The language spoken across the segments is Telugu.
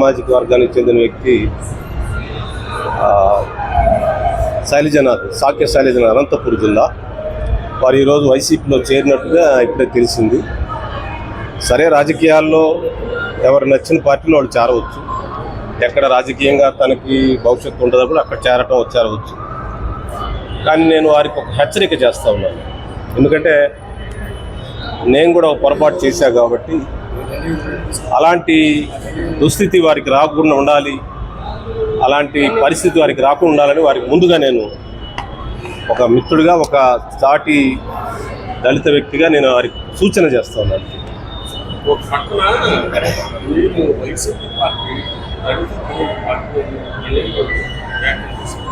సామాజిక వర్గానికి చెందిన వ్యక్తి శైలజనాథ్ సాక్య శైలజనాథ్ అనంతపురం జిల్లా. వారు ఈరోజు వైసీపీలో చేరినట్టుగా ఇప్పుడే తెలిసింది. సరే రాజకీయాల్లో ఎవరు నచ్చిన పార్టీలో వాళ్ళు చేరవచ్చు. ఎక్కడ రాజకీయంగా తనకి భవిష్యత్తు ఉంటుందో కూడా అక్కడ చేరటం చేరవచ్చు. కానీ నేను వారికి ఒక హెచ్చరిక చేస్తా ఉన్నాను. ఎందుకంటే నేను కూడా ఒక పొరపాటు చేశా కాబట్టి అలాంటి దుస్థితి వారికి రాకుండా ఉండాలి. అలాంటి పరిస్థితి వారికి రాకుండా ఉండాలని వారికి ముందుగా నేను ఒక మిత్రుడిగా ఒక సాటి దళిత వ్యక్తిగా నేను వారికి సూచన చేస్తా ఉన్నాను. ఒక పక్కన మేము వైసీపీ పార్టీ దళిత కమ్యూనిటీ పార్టీ ఎన్నికలు వ్యాఖ్యలు చేశాం.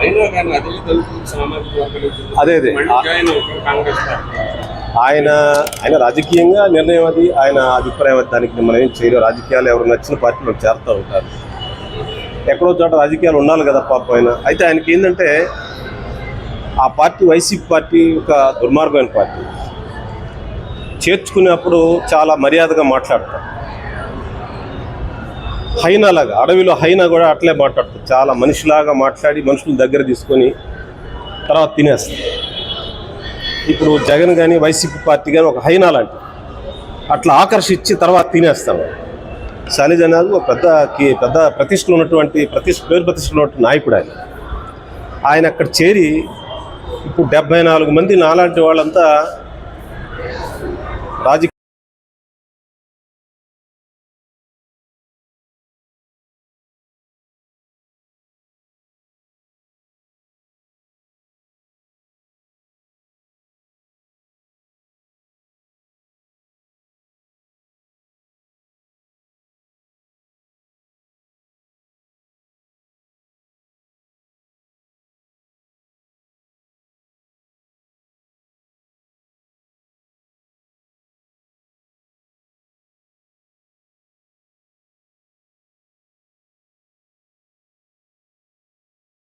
అయినా కానీ అదే సామాజిక అదే, కాంగ్రెస్ పార్టీ. ఆయన ఆయన రాజకీయంగా నిర్ణయం అది ఆయన అభిప్రాయం అది దానికి మనం ఏం చేయలేం రాజకీయాలు ఎవరు నచ్చిన పార్టీలో చేరుతూ ఉంటారు. ఎక్కడో చోట రాజకీయాలు ఉండాలి కదా పాప ఆయన. అయితే ఆయనకి ఏంటంటే ఆ పార్టీ వైసీపీ పార్టీ ఒక దుర్మార్గమైన పార్టీ. చేర్చుకునేప్పుడు చాలా మర్యాదగా మాట్లాడతారు. హైనాలాగా అడవిలో హైనా కూడా అట్లే మాట్లాడతారు. చాలా మనిషిలాగా మాట్లాడి మనుషుల దగ్గర తీసుకొని తర్వాత తినేస్తారు. ఇప్పుడు జగన్ కానీ వైసీపీ పార్టీ కానీ ఒక హైనా లాంటి అట్లా ఆకర్షించి తర్వాత తినేస్తాం. శాలిజ్ అనేది ఒక పెద్ద పెద్ద ప్రతిష్టలు ఉన్నటువంటి ప్రతిష్ట పేరు ప్రతిష్టలు ఉన్నటువంటి నాయకుడు ఆయన. ఆయన అక్కడ చేరి ఇప్పుడు డెబ్బై నాలుగు మంది నాలాంటి వాళ్ళంతా రాజకీయ